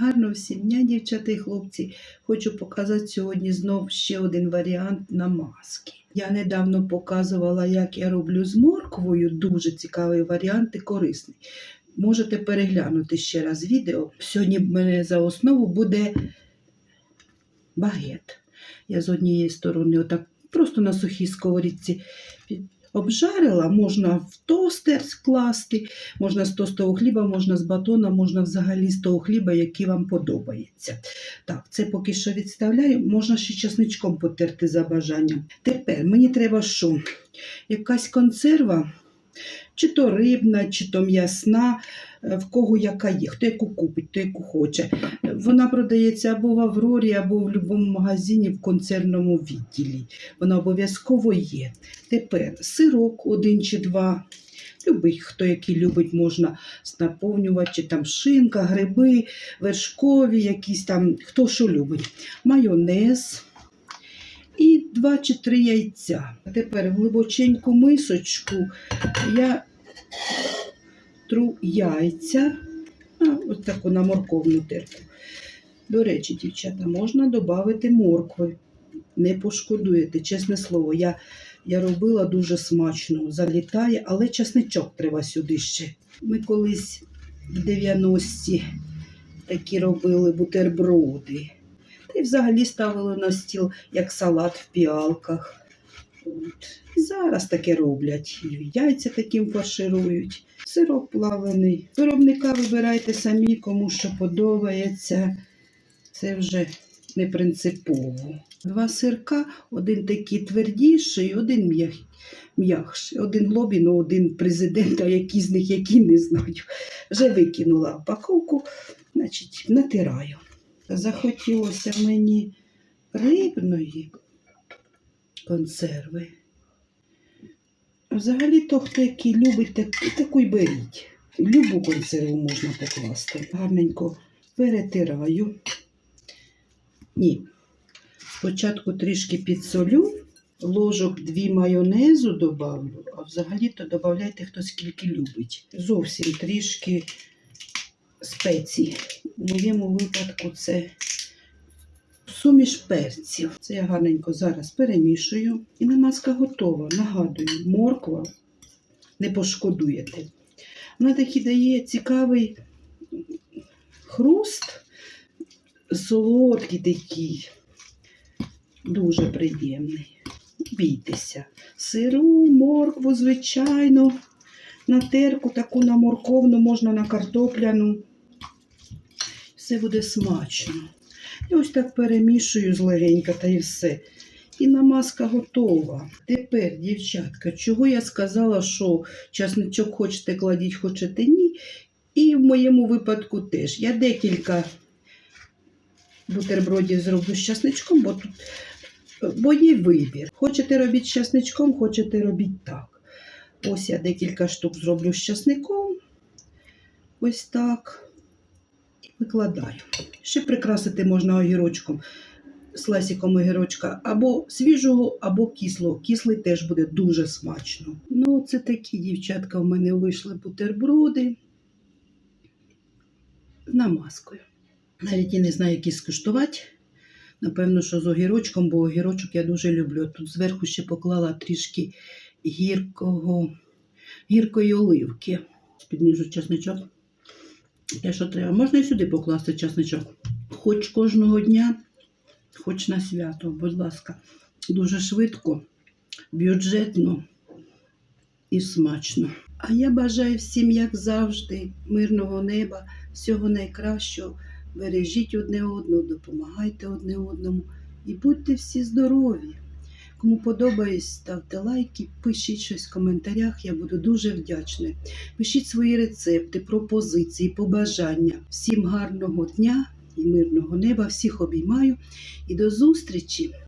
Гарно всім дня, дівчата і хлопці. Хочу показати сьогодні знов ще один варіант намазки. Я недавно показувала, як я роблю з морквою. Дуже цікавий варіант і корисний. Можете переглянути ще раз відео. Сьогодні в мене за основу буде багет. Я з однієї сторони, отак просто на сухій сковорідці обжарила, можна в тостер скласти, можна з тостового хліба, можна з батона, можна взагалі з того хліба, який вам подобається. Так, це поки що відставляю. Можна ще часничком потерти за бажанням. Тепер мені треба що? Якась консерва, чи то рибна, чи то м'ясна, е, в кого яка є, хто яку купить, хто яку хоче. Вона продається або в Аврорі, або в будь-якому магазині в концерному відділі. Вона обов'язково є. Тепер сирок один чи два. Любить, хто який любить, можна наповнювати, чи там шинка, гриби, вершкові, якісь там, хто що любить. Майонез і два чи три яйця. Тепер в глибоченьку мисочку я тру яйця, а, ось таку на морковну терку. До речі, дівчата, можна додати моркви. Не пошкодуєте, чесне слово. Я я робила дуже смачно, залітає, але часничок треба сюди ще. Ми колись в 90-ті такі робили бутерброди. Та й взагалі ставили на стіл як салат в піалках. От. Зараз таке роблять. Яйця таким фарширують. Сироп плавлений. Виробника вибирайте самі, кому що подобається. Це вже не принципово. Два сирка, один такий твердіший, один м'як- м'якший. Один Лобін, один президент, а який з них, який не знаю. Вже викинула упаковку, значить, натираю. Захотілося мені рибної консерви. Взагалі, то, хто який любить, так, таку й беріть. Любу консерву можна покласти. Гарненько перетираю. Ні. Спочатку трішки підсолю, ложок дві майонезу добавлю, а взагалі-то додавайте хто скільки любить. Зовсім трішки спецій. У моєму випадку це суміш перців. Це я гарненько зараз перемішую. І намазка готова. Нагадую, морква не пошкодуєте. Вона такий дає цікавий хруст, солодкий такий, дуже приємний. Бійтеся. Сиру, моркву, звичайно, на терку таку на морковну, можна на картопляну. Все буде смачно. І ось так перемішую злегенька та і все. І намазка готова. Тепер, дівчатка, чого я сказала, що часничок хочете кладіть, хочете ні. І в моєму випадку теж. Я декілька бутербродів зроблю з часничком, бо тут бо є вибір. Хочете робіть з часничком, хочете робіть так. Ось я декілька штук зроблю з часником. Ось так. І викладаю. Ще прикрасити можна огірочком, слесиком огірочка, або свіжого, або кислого. Кислий теж буде дуже смачно. Ну, це такі, дівчатка, в мене вийшли бутерброди намазкою. Навіть і не знаю, які скуштувати. Напевно, що з огірочком, бо огірочок я дуже люблю. Тут зверху ще поклала трішки гіркого, гіркої оливки. Підніжу чесничок. Те, що треба. Можна і сюди покласти чесничок. Хоч кожного дня, хоч на свято, будь ласка. Дуже швидко, бюджетно і смачно. А я бажаю всім, як завжди, мирного неба, всього найкращого. Бережіть одне одного, допомагайте одне одному і будьте всі здорові. Кому подобається, ставте лайки, пишіть щось в коментарях, я буду дуже вдячна. Пишіть свої рецепти, пропозиції, побажання. Всім гарного дня і мирного неба, всіх обіймаю і до зустрічі!